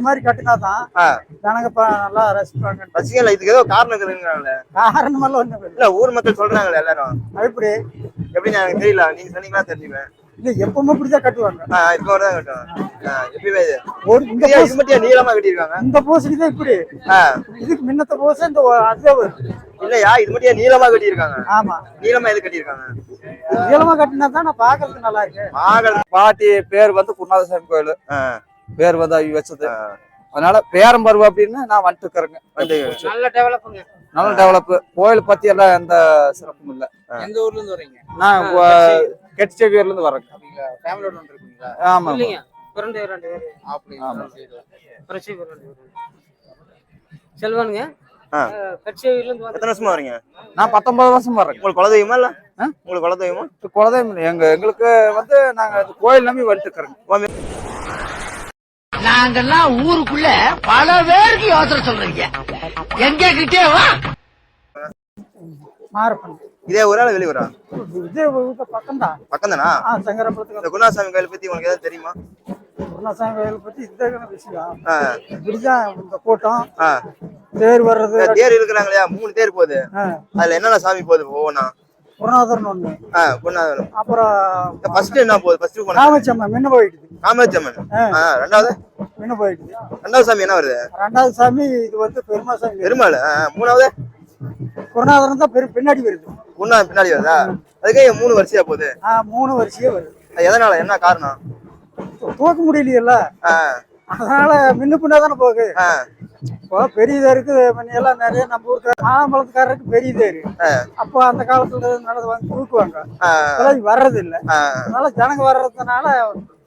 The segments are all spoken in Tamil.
இந்த மாதிரி கட்டினா தான் ஆ. ஜனங்க நல்லா ரசிப்பாங்க. ரசிகல இதுக்கு ஏதோ காரணம் இருக்குதுங்கிறாங்களே. காரணமெல்லாம் ஒண்ணும் இல்லை. இல்ல ஊர் மக்கள் சொல்றாங்களே எல்லாரும். எப்படி? எப்படி எனக்கு தெரியல. நீங்க சொன்னீங்களா தெரிஞ்சுவேன் இல்லை எப்பவுமே இப்படிதான் கட்டுவாங்க. ஆஹ் இப்ப தான் கட்டும் ஆஹ் எப்பயுமே இது. ஒரு இந்த இது மட்டும் நீளமா கட்டியிருக்காங்க? இந்த பூசைக்கு தான் இப்படி. ஆஹ் இதுக்கு முன்னத்த பூசை இந்த வரும் இல்லையா இது மட்டும் நீளமா கட்டியிருக்காங்க. ஆமா. நீளமா எது கட்டியிருக்காங்க? நீளமா கட்டினா தான் நான் பாக்குறதுக்கு நல்லா இருக்கு. ஆகல் பாட்டி பேர் வந்து குருநாதசாமி கோயில். ஆஹ் பேர் வந்து வச்சது. அதனால பேரம்பருவம் அப்படின்னு நான் வந்துட்டு இருக்கிறேங்க வந்து நல்ல டெவலப்புங்க நல்ல டெவலப் கோயில் பத்தி எல்லாம் எந்த சிறப்பும் இல்ல. எந்த ஊர்ல இருந்து வரீங்க நான் கெட்சேவியர்ல இருந்து வரேங்க ஃபேமிலியோட வந்துருக்கீங்களா? ஆமா ரெண்டு பேர் அப்படி ஆமா. பிரச்சனை ரெண்டு பேர். செல்வானுங்க ஆ. கட்சியில இருந்து வந்து எத்தனை வருஷமா வரீங்க நான் பத்தொன்பது வருஷம் வர்றேங்க உங்களுக்கு குலதெய்வமா இல்ல? ஆ? உங்களுக்கு குலதெய்வமா? குலதெய்வம் எங்க எங்களுக்கு வந்து நாங்க அது கோயில் நம்பி வந்துட்டு இருக்கிறோங்க நாங்கெல்லாம் ஊருக்குள்ள பல பேருக்கு யோசனை சொல்றீங்க. எங்க கிட்டே வா. மாறப்பன் இதே ஊரா இல்ல வெளியூரா இது பக்கம் தான் பக்கம் தானா சங்கரபுரத்துக்கு இந்த குருநாசாமி கோயில் பத்தி உங்களுக்கு ஏதாவது தெரியுமா? குருநாசாமி கோயில் பத்தி இந்த விஷயம் இப்படிதான் இந்த கூட்டம். ஆஹ் தேர் வர்றது. தேர் இருக்கிறாங்க இல்லையா? மூணு தேர் போகுது. அதுல என்னென்ன சாமி போகுது ஒவ்வொன்றா குருநாதர்னு ஒண்ணு. ஆஹ் குருநாதர் அப்புறம் ஃபர்ஸ்ட் என்ன போகுது? ஃபர்ஸ்ட் போன காமச்சம்மன் முன்ன போயிடுது காமராஜம்மன் ஆ. ரெண்டாவது? முன்ன போயிடுது ரெண்டாவது சாமி என்ன வருது? ரெண்டாவது சாமி இது வந்து பெருமா சாமி. பெருமாள் மூணாவது? குருநாதரன் தான் பெரு பின்னாடி வருது. குருநாதர் பின்னாடி வருதா? அதுக்கே மூணு வரிசையா போகுது. ஆ மூணு வரிசையே வருது. எதனால? என்ன காரணம்? தூக்க முடியலையல்ல? அதனால முன்ன பின்னா தானே போகுது இப்போ பெரிய தேருக்கு எல்லாம் நிறைய நம்ம ஊருக்கு ஆலம்பலத்துக்காரருக்கு பெரிய தேரு அப்போ அந்த காலத்துல நடந்து தூக்குவாங்க. அதெல்லாம் வர்றது இல்ல அதனால ஜனங்க வர்றதுனால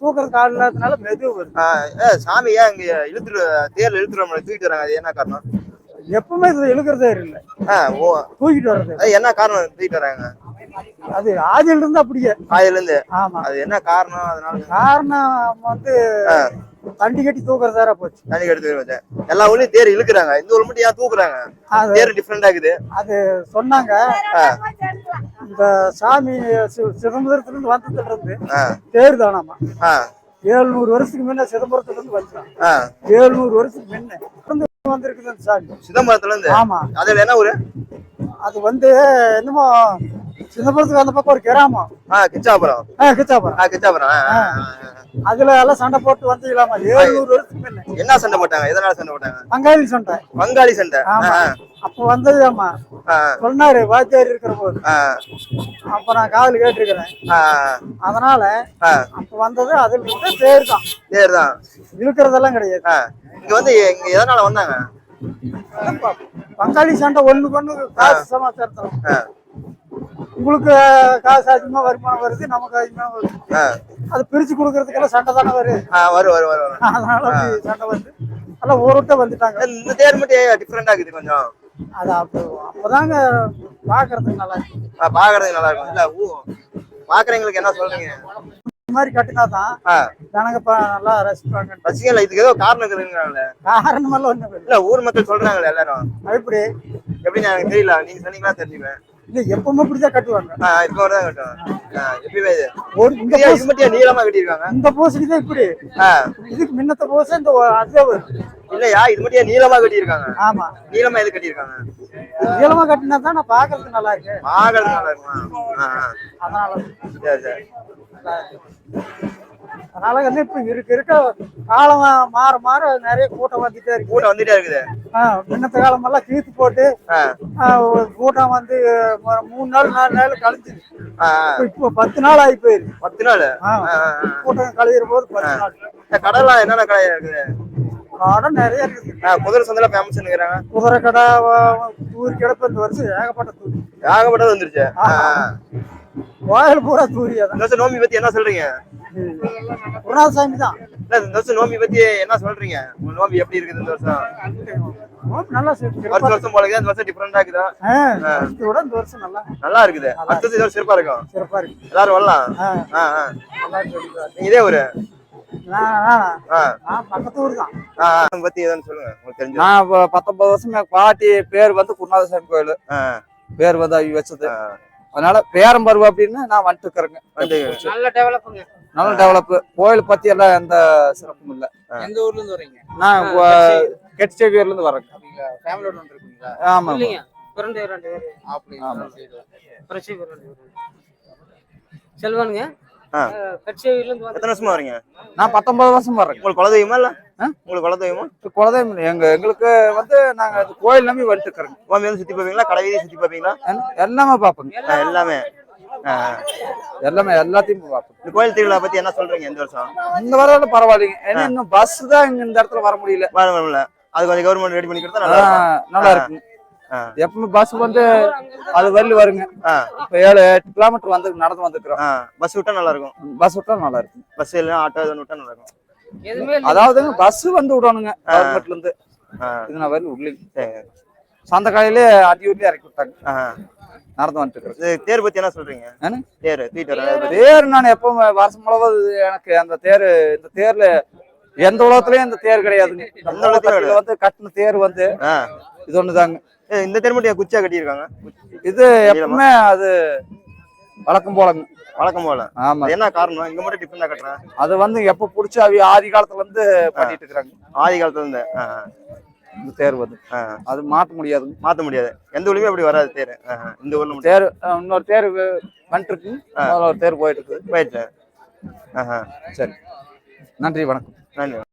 தூக்குறதுக்கு ஆள் இல்லாததுனால மெதுவு வருது. சாமி ஏன் இங்க இழுத்துட்டு தேர்ல இழுத்துட்டு தூக்கிட்டு வராங்க. அது என்ன காரணம்? எப்பவுமே இது இழுக்கிறதே இல்ல. தூக்கிட்டு வர்றது. என்ன காரணம் தூக்கிட்டு வராங்க? அது ஆதியில இருந்து அப்படியே. காலையில இருந்து ஆமா. அது என்ன காரணம்? அதனால. காரணம் வந்து தண்டி கட்டி தூக்குறதார போச்சு. தண்ணி எடுத்து வச்சேன் எல்லா ஊர்லயும் தேர் இழுக்குறாங்க. இந்த ஊர் மட்டும் ஏன் தூக்குறாங்க? தேர் டிஃப்ரெண்டா இருக்குது அது சொன்னாங்க. இந்த சாமி சிதம்பரத்துல இருந்து வந்ததுல இருந்து தேர் தானாமா. ஆஹ் ஏழுநூறு வருஷத்துக்கு முன்ன சிதம்பரத்துல இருந்து வந்துட்டான் ஆஹ் ஏழுநூறு வருஷத்துக்கு முன்ன. வந்திருக்குது அந்த சாமி. சிதம்பரத்துல இருந்து ஆமா அதுல என்ன ஊரு? அது வந்து என்னமோ சிதம்பரத்துக்கு அந்த பக்கம் ஒரு கிராமம். ஆஹ் கிச்சாபுரம். ஆ, கிச்சாபுரம். ஆஹ் கிச்சாபுரம். அதுல எல்லாம் சண்டை போட்டு வந்தீங்களாமா ஏழுநூறு வருஷத்துக்கு என்ன சண்டை போட்டாங்க? எதனால சண்டை போட்டாங்க? பங்காளி சண்டை. பங்காளி சண்டை. ஆமா. அப்ப வந்ததுதாம்மா ஆஹ், சொன்னாரு வாத்தியார் இருக்கிற போது. அப்ப நான் காதுல கேட்டிருக்கிறேன். அதனால. அப்ப வந்தது அதுல தேர் தான் தேர் தான் இழுக்கிறதெல்லாம் கிடையாது. இங்க வந்து இங்க எதனால வந்தாங்க? பங்காளி சண்டை ஒண்ணுக்கு ஒண்ணு காசு சமாச்சாரத்துல. உங்களுக்கு காசு அதிகமா வருமானம் வருது நமக்கு அதிகமா வருது. அது பிரிச்சு கொடுக்கறதுக்கெல்லாம் சண்டை தானே வரும். வரும் வரும் வரும். அதனால அப்படி சண்டை வந்து எல்லாம் ஊருட்ட வந்துட்டாங்க. இந்த தேர் மட்டும் டிஃப்ரெண்டா இருக்குது கொஞ்சம். அது அப்போ அப்பதாங்க பாக்குறதுக்கு நல்லா இருக்கு. ஆஹ், பாக்குறதுக்கு நல்லா இருக்கும். இல்ல ஊ பாக்குறவங்களுக்கு என்ன சொல்றீங்க? இந்த மாதிரி கட்டினா தான் ஜனங்க நல்லா ரசிப்பாங்க. ரசிகல இதுக்கு ஏதோ காரணம் இருக்குதுங்கிறாங்களே. காரணமெல்லாம் ஒண்ணும் இல்லை. இல்ல ஊர் மக்கள் சொல்றாங்களே எல்லாரும். எப்படி? எப்படி எனக்கு தெரியல. நீங்க சொன்னீங்களா தெரிஞ்சுவேன் இல்லை எப்பவுமே இப்படிதான் கட்டுவாங்க. இப்ப தான் கட்டும் ஆஹ், எப்பயுமே இது. ஒரு இந்த பூசை- மட்டும் நீளமா கட்டியிருக்காங்க. இந்த பூசைக்கு தான் இப்படி. இதுக்கு முன்னத்த பூசை இந்த வருது இல்லையா இது மட்டும் நீளமா கட்டியிருக்காங்க. ஆமா. நீளமா எது கட்டியிருக்காங்க? நீளமா கட்டினா தான் நான் பாக்குறதுக்கு நல்லா இருக்கு. பாக்குறதுக்கு நல்லா ஆஹ். அதனால. சரி சரி. இருக்கு. அதனால வந்து இப்ப இருக்க இருக்க காலம் மாற மாற நிறைய கூட்டம் வந்துட்டே இருக்கு. கூட்டம் வந்துட்டே இருக்குது. முன்னத்த காலமெல்லாம் கீத்து போட்டு ஆஹ், ஆஹ் ஒரு கூட்டம் வந்து மூணு நாள் நாலு நாள் கழிஞ்சுது. இப்ப பத்து நாள் ஆகி போயிருக்கு. பத்து நாள். கூட்டம் கழியிற போது பத்து நாள். கடைலாம் என்னென்ன கடை இருக்குது? காடம் நிறைய இருக்குது. குதிரை சந்தையில ஃபேமஸ்னுங்கிறாங்க குதிரை கடை தூரி கிடப்பு இந்த வருஷம் ஏகப்பட்ட தூரி. ஏகப்பட்டது வந்துருச்சு. கோயில் பூரா தூரி அதான். இந்த வருஷம் நோம்பி பத்தி என்ன சொல்றீங்க? குருநாதசாமி தான் இந்த வருஷம் நோம்பி பத்தி என்ன சொல்றீங்க? உங்க நோம்பி எப்படி இருக்குது இந்த வருஷம்? நல்லா வருஷம் வருஷம் போல இந்த வருஷம் டிஃபரெண்டா இருக்குதா? விட இந்த வருஷம் நல்லா நல்லா இருக்குது. அடுத்தது இதோட சிறப்பா இருக்கும். சிறப்பா இருக்கு. எல்லாரும் வரலாம். இதே ஒரு நான் நான் ஆஹ், நான் பக்கத்து ஊர் தான் ஆஹ், ஆஹ். பத்தி எதுன்னு சொல்லுங்க நான் பத்தொன்பது வருஷம் பாட்டி பேர் வந்து குருநாதசாமி கோயில். ஆஹ், பேர் வந்து வச்சது. அதனால பேரம் பருவம் அப்படின்னு நான் வந்துட்டு இருக்கிறேங்க. வந்து நல்ல டெவலப்புங்க நல்ல டெவலப் கோயில் பத்தி எல்லாம் எந்த சிறப்பும் இல்ல. எந்த ஊர்ல இருந்து வரீங்க? நான் கெட்சேவியர்ல இருந்து வரேங்க அப்படிங்களா? ஃபேமிலியோட வந்துருக்கீங்களா? ஆமா பிறந்த ரெண்டு பேர். பேர். செல்வானுங்க? எத்தனை வருஷமா வரீங்க? நான் பத்தொன்பது வருஷம் வர்றேங்க உங்களுக்கு குலதெய்வமா இல்ல? உங்களுக்கு குலதெய்வமா? குலதெய்வம் இல்லை. எங்க எங்களுக்கு வந்து நாங்க கோயில் நம்பி வந்துட்டு இருக்கிறோங்க வந்து சுத்தி பார்ப்பீங்களா? கடை வீதி சுத்தி பார்ப்பீங்களா? எல்லாமே பார்ப்போங்க. எல்லாமே. எல்லாமே. எல்லாத்தையும் பார்ப்போம். இந்த கோயில் திருவிழா பத்தி என்ன சொல்றீங்க இந்த வருஷம்? இந்த வரல பரவாயில்லைங்க. ஏன்னா இன்னும் பஸ் தான் இங்க இந்த இடத்துல வர முடியல. வர வரல அது கொஞ்சம் கவர்மெண்ட் ரெடி பண்ணி கொடுத்தா நல்லா இருக்கும். நல்லா இருக்குங்க ஆ. எப்பவுமே பஸ் வந்து அது வரல வருங்க. இப்ப ஏழு எட்டு கிலோமீட்டர் வந்து நடந்து வந்துக்கிறோம் பஸ் விட்டா நல்லா இருக்கும் பஸ் விட்டா நல்லா இருக்கு பஸ் இல்ல ஆட்டோ எதுவும் விட்டா நல்லா இருக்கும் அதாவதுங்க பஸ் வந்து விடணுங்க கவர்மெண்ட்ல இருந்து. இது நான் வரல சரி. சொந்த காலையிலே அடியூர்லயே இறக்கி விட்டாங்க. நடந்து வந்துட்டு தேர் பத்தி என்ன சொல்றீங்க? தேர் தூக்கிட்டு தேர். நான் எப்பவும் வருஷம் முழுவதும் எனக்கு அந்த தேர் இந்த தேர்ல எந்த உலகத்துலயும் இந்த தேர் கிடையாதுங்க. வந்து கட்டின தேர் வந்து. இது ஒண்ணுதாங்க. இந்த தேர் மட்டும் குச்சியா கட்டியிருக்காங்க. இது எப்பவுமே அது வழக்கம் போலங்க வழக்கம் போல. ஆமா. என்ன காரணம்? இங்க மட்டும் டிஃபரெண்டா கட்டுறேன். அது வந்து எப்ப புடிச்சு அவி ஆதி காலத்துல இருந்து பண்ணிட்டு இருக்கிறாங்க ஆதி காலத்துல இருந்து இந்த தேர் வந்து. ஆ. அது மாத்த முடியாதுங்க மாத்த முடியாது. எந்த ஊர்லயுமே அப்படி வராது தேர். இந்த ஊர்ல தேர் இன்னொரு தேர் வே- வந்துட்டு இருக்கு முதல்ல ஒரு தேர் போயிட்டு. இருக்குது போயிட்டு சரி. நன்றி வணக்கம். நன்றி.